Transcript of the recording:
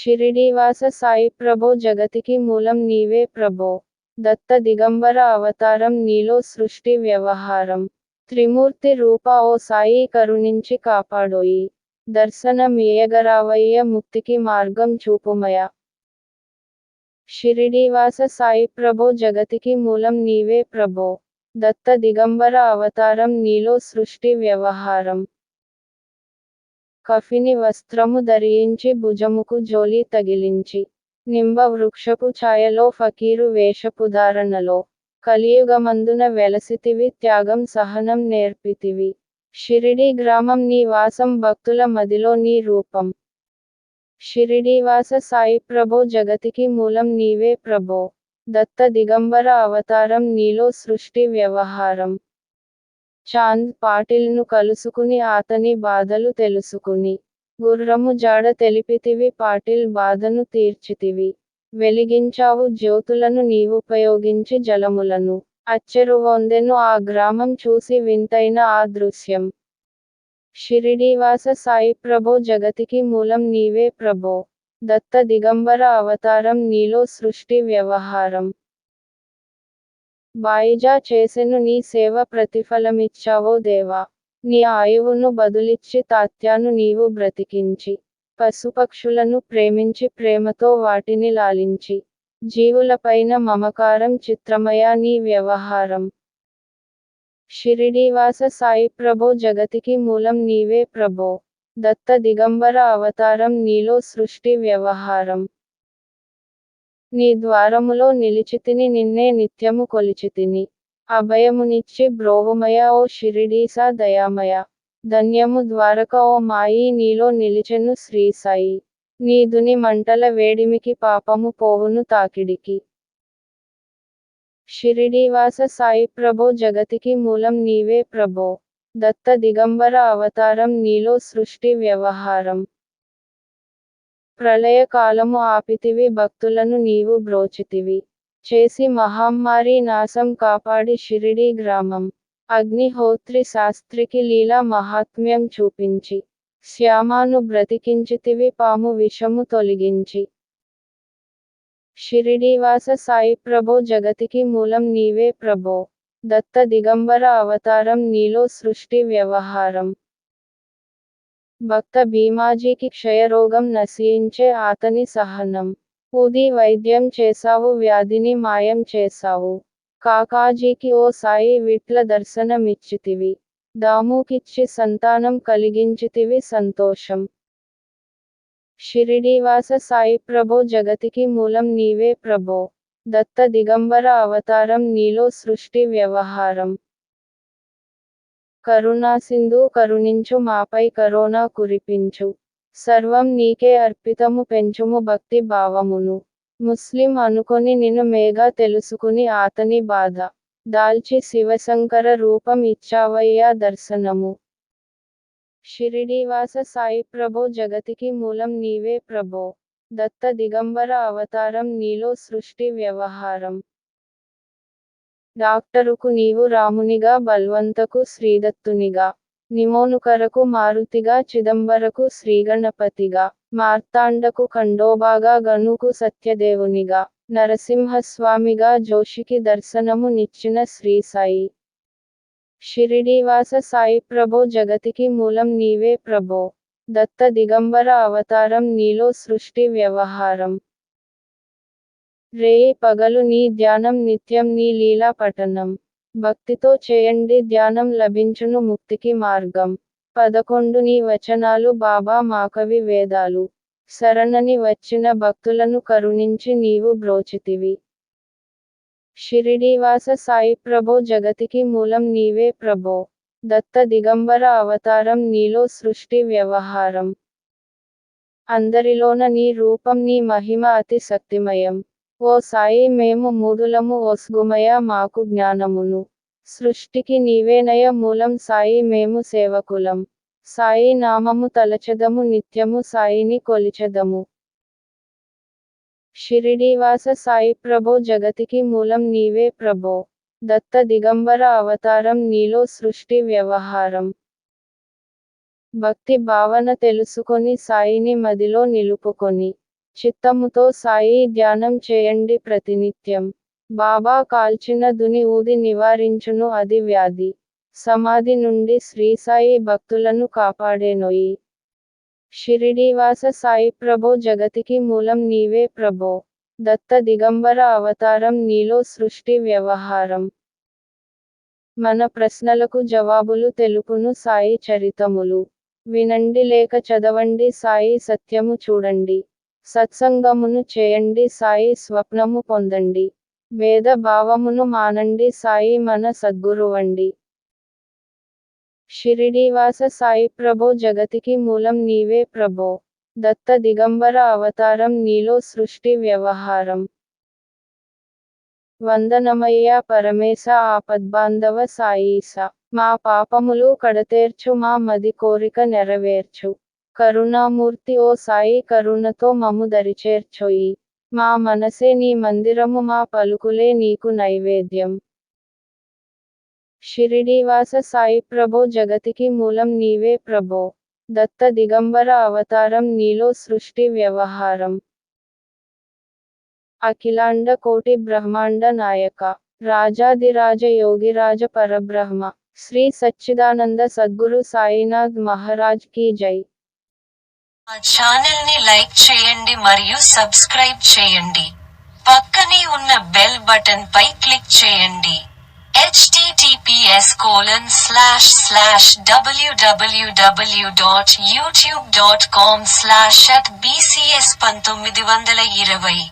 షిరిడీవాస సాయి ప్రభో జగతికి మూలం నీవే ప్రభో. దత్త దిగంబర అవతారం నీలో సృష్టి వ్యవహారం. త్రిమూర్తి రూప ఓ సాయి కరుణించి కాపాడోయి. దర్శనమియగరావయ్య ముక్తికి మార్గం చూపుమయ. షిరిడీవాస సాయి ప్రభో జగతికి మూలం నీవే ప్రభో. దత్త దిగంబర అవతారం నీలో సృష్టి వ్యవహారం. కఫిని వస్త్రము ధరించి భుజముకు జోలి తగిలించి నింబ వృక్షపు ఛాయలో ఫకీరు వేషపుధారణలో కలియుగమందున వెలసితివి త్యాగం సహనం నేర్పితివి. షిరిడి గ్రామం నీ వాసం భక్తుల మదిలో నీ రూపం. షిరిడీవాస సాయి ప్రభో జగతికి మూలం నీవే ప్రభో. దత్త దిగంబర అవతారం నీలో సృష్టి వ్యవహారం. చాంద్ పాటిల్ను కలుసుకుని అతని బాధలు తెలుసుకుని గుర్రము జాడ తెలిపితివి పాటిల్ బాధను తీర్చితివి. వెలిగించావు జ్యోతులను నీవుపయోగించి జలములను అచ్చెరువొందెను ఆ గ్రామం చూసి వింతైన ఆ దృశ్యం. షిరిడీవాస సాయి ప్రభో జగతికి మూలం నీవే ప్రభో. దత్త దిగంబర అవతారం నీలో సృష్టి వ్యవహారం. బాయిజా చేసెను నీ సేవ ప్రతిఫలమిచ్చావో దేవా. నీ ఆయువును బదులిచ్చి తాత్యాను నీవు బ్రతికించి పశుపక్షులను ప్రేమించి ప్రేమతో వాటిని లాలించి జీవులపైన మమకారం చిత్రమయ నీ వ్యవహారం. షిరిడీవాస సాయి ప్రభో జగతికి మూలం నీవే ప్రభో. దత్త దిగంబర అవతారం నీలో సృష్టి వ్యవహారం. నీ ద్వారములో నిలిచితిని నిన్నే నిత్యము కొలిచితిని. అభయమునిచ్చి బ్రోహుమయ ఓ షిరిడీసా దయామయ. ధన్యము ద్వారక ఓ మాయి నీలో నిలిచెను శ్రీసాయి. నీదుని మంటల వేడిమికి పాపము పోవును తాకిడికి. షిరిడీవాస సాయి ప్రభో జగతికి మూలం నీవే ప్రభో. దత్త దిగంబర అవతారం నీలో సృష్టి వ్యవహారం. ప్రళయకాలము ఆపితివి భక్తులను నీవు బ్రోచితివి. చేసి మహమ్మారి నాశం కాపాడి షిరిడి గ్రామం. అగ్నిహోత్రి శాస్త్రికి లీలా మహాత్మ్యం చూపించి. శ్యామాను బ్రతికించితివి పాము విషము తొలగించి. షిరిడీవాస సాయి ప్రభో జగతికి మూలం నీవే ప్రభో. దత్త దిగంబర అవతారం నీలో సృష్టి వ్యవహారం. భక్త భీమాజీకి క్షయరోగం నశించే అతని సహనం. ఉది వైద్యం చేశావు వ్యాధిని మాయం చేశావు. కాకాజీకి ఓ సాయి విట్ల దర్శనమిచ్చితివి. దాముకిచ్చి సంతానం కలిగించితివి సంతోషం. షిరిడీవాస సాయి ప్రభో జగతికి మూలం నీవే ప్రభో. దత్త దిగంబర అవతారం నీలో సృష్టి వ్యవహారం. కరుణాసింధు కరుణించు మాపై కరోనా కురిపించు. సర్వం నీకే అర్పితము పెంచుము భక్తి భావమును. ముస్లిం అనుకొని నిన్ను మేఘా తెలుసుకుని ఆతని బాధ. దాల్చి శివశంకర రూపం ఇచ్చావయ్యా దర్శనము. షిరిడీవాస సాయి ప్రభో జగతికి మూలం నీవే ప్రభో. దత్త దిగంబర అవతారం నీలో సృష్టి వ్యవహారం. డాక్టరుకు నీవు రామునిగా బల్వంతకు శ్రీదత్తునిగా నిమోనుకరకు మారుతిగా చిదంబరకు శ్రీగణపతిగా మార్తాండకు ఖండోబాగా గనుకు సత్యదేవునిగా నరసింహస్వామిగా జోషికి దర్శనము నిచ్చిన శ్రీ సాయి. షిరిడీవాస సాయి ప్రభో జగతికి మూలం నీవే ప్రభో. దత్త దిగంబర అవతారం నీలో సృష్టి వ్యవహారం. రే పగలు నీ ధ్యానం నిత్యం నీ లీలా పఠనం. భక్తితో చేయండి ధ్యానం లభించును ముక్తికి మార్గం. పదకొండు నీ వచనాలు బాబా మాకవి వేదాలు. శరణని వచ్చిన భక్తులను కరుణించి నీవు బ్రోచితివి. షిరిడీవాస సాయి ప్రభో జగతికి మూలం నీవే ప్రభో. దత్త దిగంబర అవతారం నీలో సృష్టి వ్యవహారం. అందరిలోన నీ రూపం నీ మహిమ అతి శక్తిమయం. ఓ సాయి మేము మూదులము ఒస్గుమయ మాకు జ్ఞానమును. సృష్టికి నీవేనయ మూలం సాయి మేము సేవకులం. సాయి నామము తలచెదము నిత్యము సాయిని కొలిచెదము. షిరిడీవాస సాయి ప్రభో జగతికి మూలం నీవే ప్రభో. దత్త దిగంబర అవతారం నీలో సృష్టి వ్యవహారం. భక్తి భావన తెలుసుకొని సాయిని మదిలో నిలుపుకొని. చిత్తముతో సాయి ధ్యానం చేయండి ప్రతినిత్యం. బాబా కాల్చిన దుని ఊది నివారించును అది వ్యాధి. సమాధి నుండి శ్రీ సాయి భక్తులను కాపాడేనోయి. షిరిడీవాస సాయి ప్రభో జగతికి మూలం నీవే ప్రభో. దత్త దిగంబర అవతారం నీలో సృష్టి వ్యవహారం. మన ప్రశ్నలకు జవాబులు తెలుపును సాయి చరితములు. వినండి లేక చదవండి సాయి సత్యము చూడండి. సత్సంగమును చేయండి సాయి స్వప్నము పొందండి. వేద భావమును మానండి సాయి మన సద్గురువండి. షిరిడీవాస సాయి ప్రభో జగతికి మూలం నీవే ప్రభో. దత్త దిగంబర అవతారం నీలో సృష్టి వ్యవహారం. వందనమయ్యా పరమేశ ఆపద్బాంధవ సాయీస మా పాపములు కడతేర్చు మా మది కోరిక నెరవేర్చు. కరుణామూర్తి ఓ సాయి కరుణతో మము దరిచేర్చోయి. మా మనసే నీ మందిరము మా పలుకులే నీకు నైవేద్యం. షిరిడీవాస సాయి ప్రభో జగతికి మూలం నీవే ప్రభో. దత్త దిగంబర అవతారం నీలో సృష్టి వ్యవహారం. అఖిలాండ కోటి బ్రహ్మాండ నాయక. రాజాదిరాజ యోగిరాజ పరబ్రహ్మ. శ్రీ సచ్చిదానంద సద్గురు సాయినాథ్ మహారాజ్ కీ జై. మా ఛానల్ని లైక్ చేయండి మరియు సబ్స్క్రైబ్ చేయండి. పక్కనే ఉన్న బెల్ బటన్ పై క్లిక్ చేయండి. HTTPS colon slash slash WWW dot YouTube dot com slash BCS పంతొమ్మిది వందల ఇరవై.